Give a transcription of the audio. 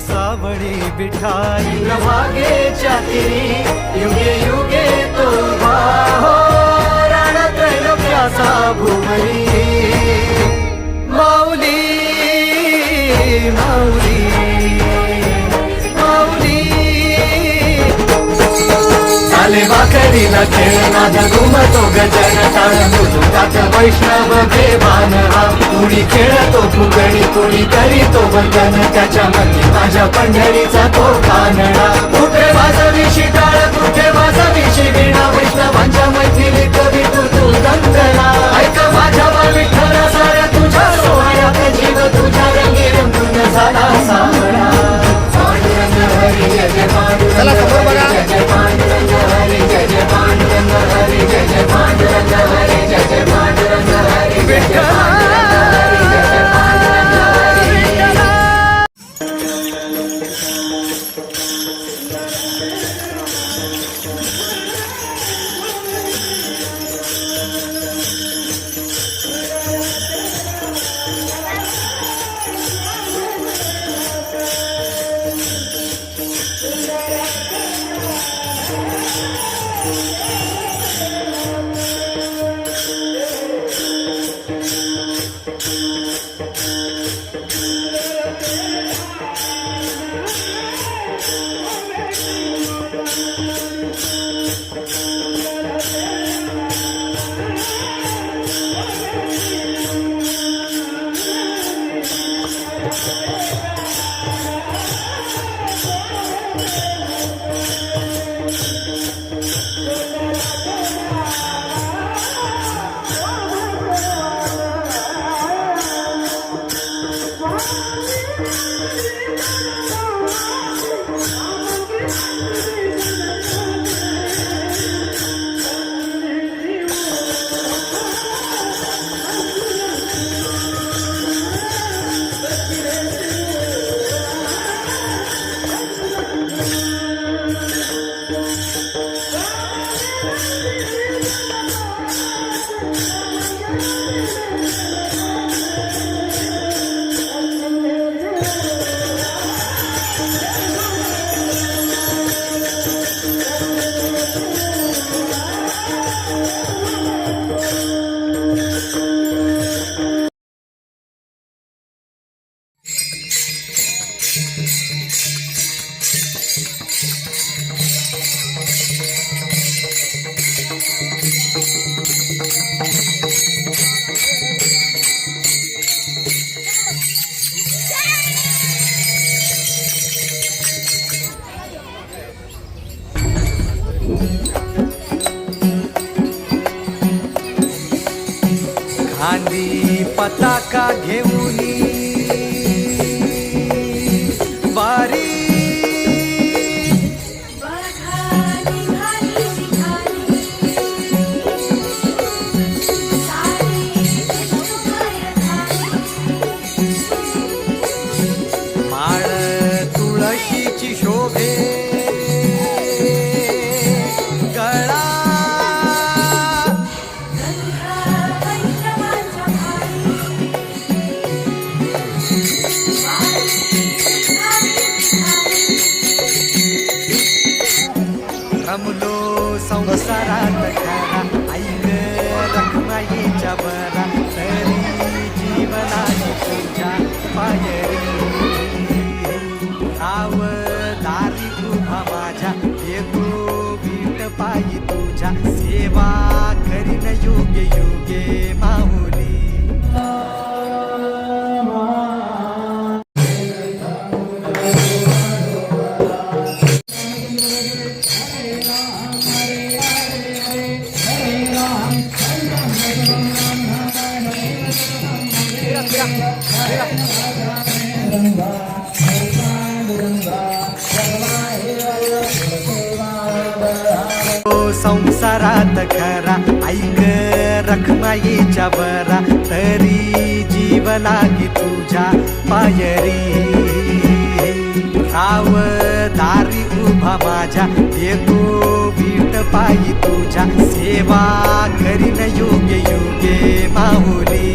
सावळी बिठाई प्रभागेच्या तिरी युगे युगे तो हो. रणत्रैलोक्याचा भुवरी. माऊली माऊली माऊली. आले वाकरीला खेळ माझा घुमतो गजर टाळ वैष्णव देवान हा. कुणी खेळतो फुगडी कुणी करीतो वंदन. त्याच्या मध्ये माझ्या पंढरीचा तो कानडा. चांदी पताका घेऊन रमलो संसारात खरा ऐक रखमाईच्या बरा तरी जीवनाची तुझ्या पायरी. आव दारी उभा माझ्या येतो वीट पायी तुझ्या. सेवा करीन योग्य योग्य. खरा. ऐक रखमाईच्या बरा तरी जीव लागी तुझ्या पायरी. राव दारी उभा माझ्या. येतो बीट पायी तुझ्या. सेवा करीन योग्य योग्य माहुली